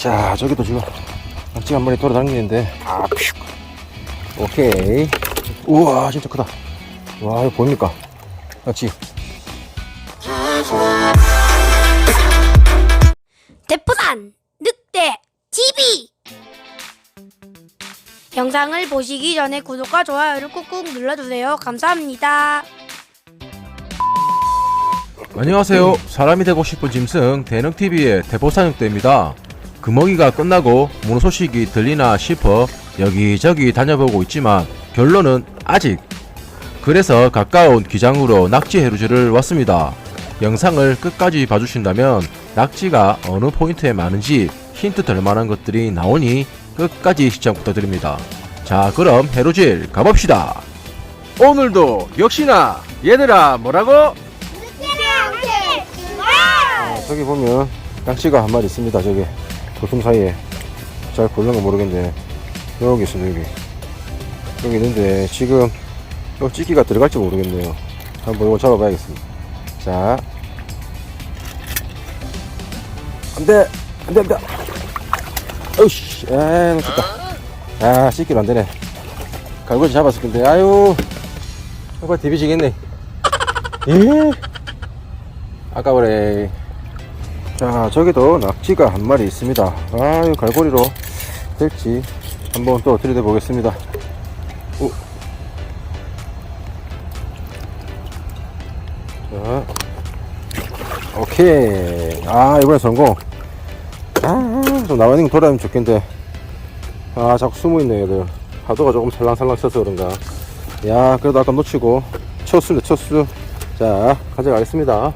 자, 저기도 지금 낙지 한 마리 돌아다니는데, 아, 퓨. 오케이. 우와, 진짜 크다. 와, 이거 보입니까? 낙지. 대포산 늑대 TV 영상을 보시기 전에 구독과 좋아요를 꾹꾹 눌러주세요. 감사합니다. 안녕하세요. 사람이 되고 싶은 짐승 대능TV의 대보사육대입니다. 금어기가 끝나고 문어 소식이 들리나 싶어 여기저기 다녀보고 있지만 결론은 아직. 그래서 가까운 기장으로 낙지 해루지를 왔습니다. 영상을 끝까지 봐주신다면 낙지가 어느 포인트에 많은지 힌트 될 만한 것들이 나오니 끝까지 시청 부탁드립니다. 자, 그럼 해루질 가봅시다. 오늘도 역시나 얘들아 뭐라고? 아, 저기 보면 낙지가 한 마리 있습니다. 저기 도tum 사이에 잘 보이는 거 모르겠는데 여기 있어 여기 여기 있는데 지금 이 찌기가 들어갈지 모르겠네요. 한번 이거 잡아봐야겠습니다. 자, 안돼 안돼 안돼. 어이씨, 에 놓쳤다. 아 찌기로 안 되네. 갈고지 잡았을 건데 아유 정말 디비지겠네. 예. 아까워래. 자, 저기도 낙지가 한 마리 있습니다. 아, 이 갈고리로 될지 한번 또 들여다 보겠습니다. 오케이. 아, 이번에 성공. 아, 좀 나와있는 게 돌아오면 좋겠는데. 아, 자꾸 숨어있네, 얘들. 파도가 조금 살랑살랑 쳐서 그런가. 야, 그래도 아까 놓치고. 첫 수네, 첫 수. 자, 가져가겠습니다.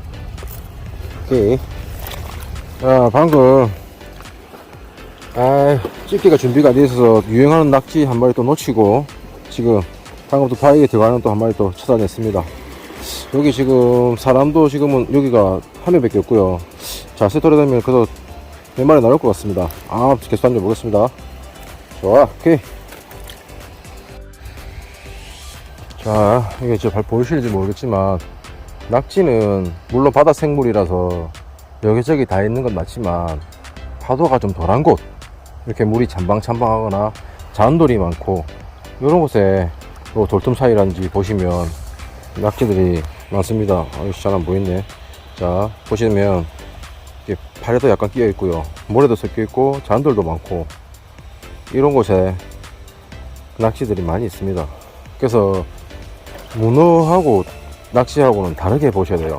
오케이. 자, 방금, 아, 집게가 준비가 안 돼 있어서 유행하는 낙지 한 마리 또 놓치고, 지금, 방금 또 바위에 들어가는 또 한 마리 또 찾아냈습니다. 여기 지금, 사람도 지금은 여기가 한 명밖에 없고요. 자세 돌아다니면 그래도 몇 마리 나올 것 같습니다. 아, 계속 다녀보겠습니다. 좋아, 오케이. 자, 이게 저발 보이실지 모르겠지만, 낙지는 물론 바다 생물이라서 여기저기 다 있는 건 맞지만 파도가 좀 덜한 곳 이렇게 물이 찬방찬방하거나 잔돌이 많고 이런 곳에 요 돌틈 사이라든지 보시면 낙지들이 많습니다. 아이씨 잘안 보이네. 자 보시면 이게 발에도 약간 끼어 있고요. 모래도 섞여 있고 잔돌도 많고 이런 곳에 낙지들이 많이 있습니다. 그래서 문어하고 낚시하고는 다르게 보셔야 돼요.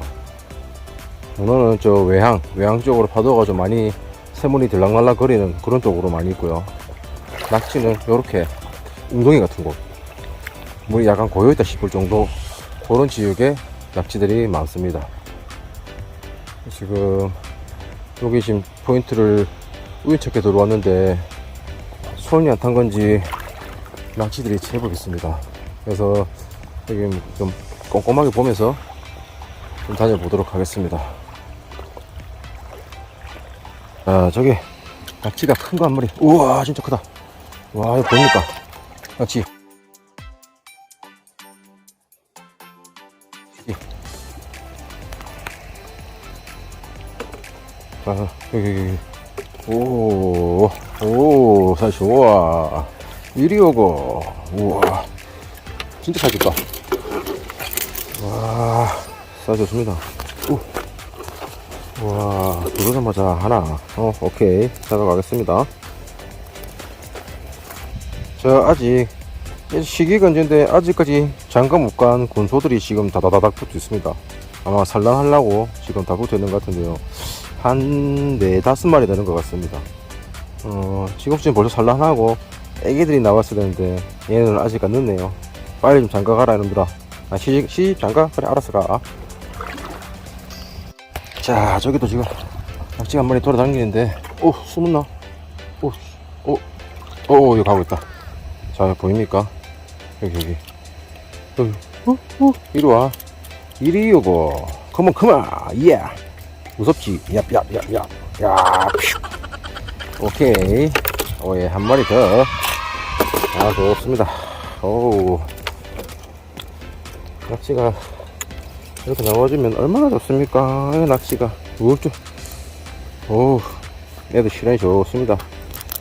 문어는 저 외항, 외항 쪽으로 파도가 좀 많이 새물이 들락날락 거리는 그런 쪽으로 많이 있고요. 낙지는 이렇게 웅덩이 같은 곳, 물이 약간 고여있다 싶을 정도 그런 지역에 낙지들이 많습니다. 지금 여기 지금 포인트를 우연찮게 들어왔는데 손이 안 탄 건지 낙지들이 제법 있습니다. 그래서 여기 좀 꼼꼼하게 보면서 좀 다녀보도록 하겠습니다. 아, 저기, 낙지가 큰 거 한 마리. 우와, 진짜 크다. 와, 이거 보입니까? 낙지. 이. 아, 여기, 여기, 여기. 오, 오, 사실, 우와. 이리 오고, 우와. 진짜 잘 줬다. 와, 싸좋습니다. 우. 와, 들어오자마자 하나. 어, 오케이. 잡아가겠습니다. 저, 아직, 시기가 언제인데, 아직까지 장가 못간 군소들이 지금 다다다닥 붙어 있습니다. 아마 산란하려고 지금 다 붙어 있는 것 같은데요. 한 네, 다섯 마리 되는 것 같습니다. 어, 지금쯤 벌써 산란하고, 애기들이 나왔어야 되는데, 얘는 아직 안 늦네요. 빨리 좀 장가 가라, 이놈들아. 아, 시집, 시집 장가? 그래, 알았어, 가. 자, 저기도 지금 낙지가 한 마리 돌아다니는데, 오, 숨었나? 오, 오, 오, 여기 가고 있다. 자, 보입니까? 여기, 여기. 어, 어, 이리 와. 이리 오고. 컴온, 컴온, 예. 무섭지? 야, 야. 오케이. 오, 예, 한 마리 더. 아, 좋습니다. 오우. 낚시가 이렇게 나와주면 얼마나 좋습니까? 이 낚시가 우울증. 오우 얘도 실현이 좋습니다.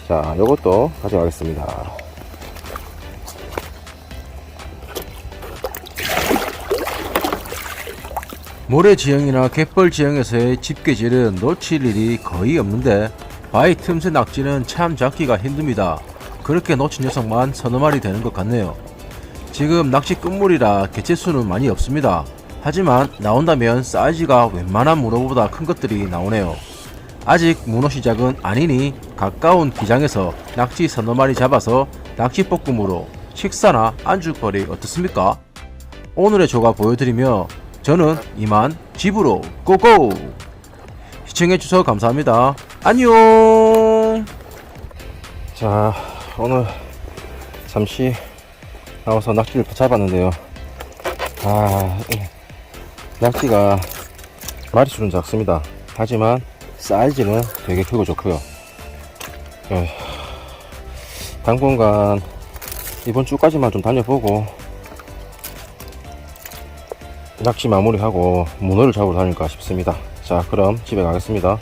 자, 요것도 가져가겠습니다. 모래 지형이나 갯벌 지형에서의 집게질은 놓칠 일이 거의 없는데 바위 틈새 낙지는 참 잡기가 힘듭니다. 그렇게 놓친 녀석만 서너 마리 되는 것 같네요. 지금 낚시 끝물이라 개체수는 많이 없습니다. 하지만 나온다면 사이즈가 웬만한 문어보다 큰 것들이 나오네요. 아직 문어 시작은 아니니 가까운 기장에서 낙지 서너 마리 잡아서 낚시볶음으로 식사나 안주거리 어떻습니까? 오늘의 조가 보여드리며 저는 이만 집으로 고고! 시청해주셔서 감사합니다. 안녕! 자, 오늘 잠시 나와서 낙지를 잡았는데요. 아, 이 낙지가 마리수는 작습니다. 하지만 사이즈는 되게 크고 좋고요. 예, 당분간 이번 주까지만 좀 다녀보고 낚시 마무리하고 문어를 잡으러 다닐까 싶습니다. 자, 그럼 집에 가겠습니다.